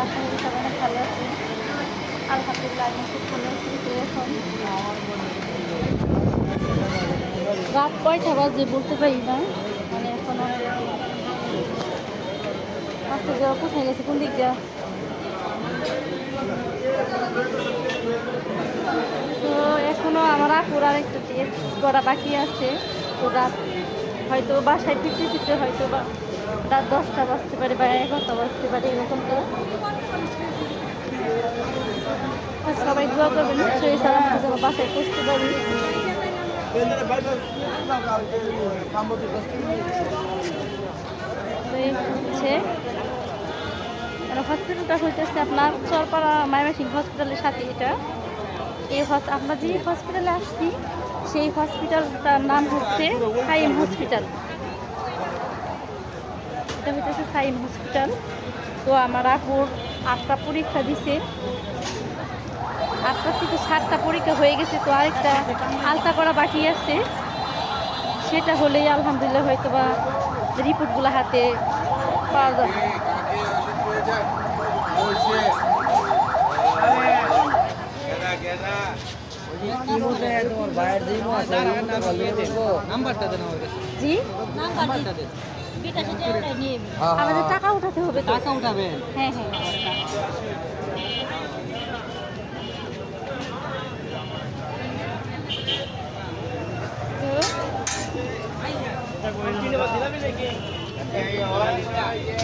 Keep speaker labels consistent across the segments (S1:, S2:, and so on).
S1: আশা করি সবাই অনেক ভালো আছে আলহামদুলিল্লাহ, আমি খুব ভালো আছি। এখন বলতে পারি না মানে এখনও আজকে যাওয়া কোথায় গেছে কোন দিক দিয়া তো এখনও আমার আপুর আর একটু টেস্ট করা বাকি আছে তো রাত হয়তো বাসায় ফিরতে ফিরতে হয়তো বা রাত দশটা বাজতে পারে বা এগারোটা বাজতে পারে, এরকম তো। সবাই দোয়া করবেন সালাম যেন বাসায় পৌঁছতে পারি। হচ্ছে। হসপিটালটা হইতেছে আপনার চরপাড়া মায়ামাসিং হসপিটালের সাথে এটা। এই আমরা যে হসপিটালে আসছি, সেই হসপিটালটার নাম হচ্ছে সাইম হসপিটাল এটা হইতেছে সাইম হসপিটাল। তো আমার আপুর আটটা পরীক্ষা দিছে। আটটা থেকে সাতটা পরীক্ষা হয়ে গেছে তো আরেকটা আলতা করা বাকি আছে। সেটা হলেই আলহামদুলিল্লাহ হয়তো বা রিপোর্টগুলো হাতে পাওয়া যাবে। জি?
S2: নাম্বারটা দেন
S1: আমাদের
S2: হ্যাঁ।
S1: টাকা উঠাতে হবে তো।
S2: টাকা উঠাবেন
S1: হ্যাঁ হ্যাঁ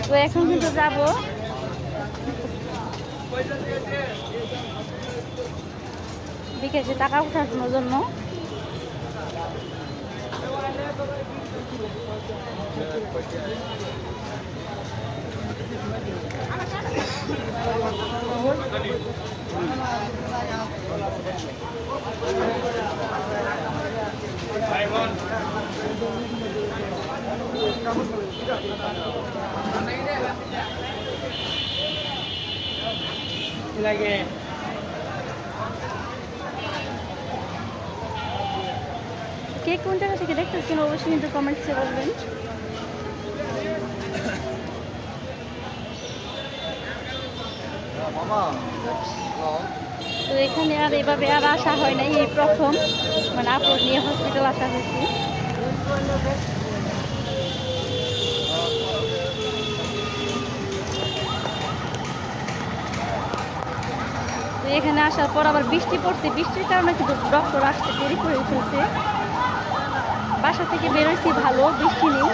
S1: তো এখন কিন্তু যাব। বিকেলে টাকা উঠানোর জন্য।
S2: লাগে।
S1: কে কোন জায়গা থেকে দেখতেছেন? অবশ্যই কিন্তু কমেন্টসে বলবেন। তো এখানে আর এভাবে আর আসা হয় নাই, এই প্রথম। মানে আপলোড নিয়ে হসপিটাল আসা হয়েছে। তো এখানে আসার পর আবার বৃষ্টি পড়ছে। বৃষ্টির কারণে কিন্তু ডক্টর আসতে দেরি করে ফেলছে বাসা থেকে বেরোইছি ভালো, বৃষ্টি নেই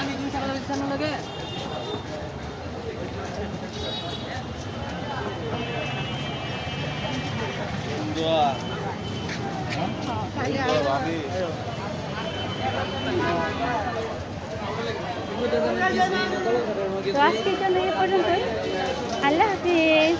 S2: আমি দুই টাকা দিতে লাগে
S1: তো আজকের জন্য এ পর্যন্তই। আল্লাহ হাফিজ।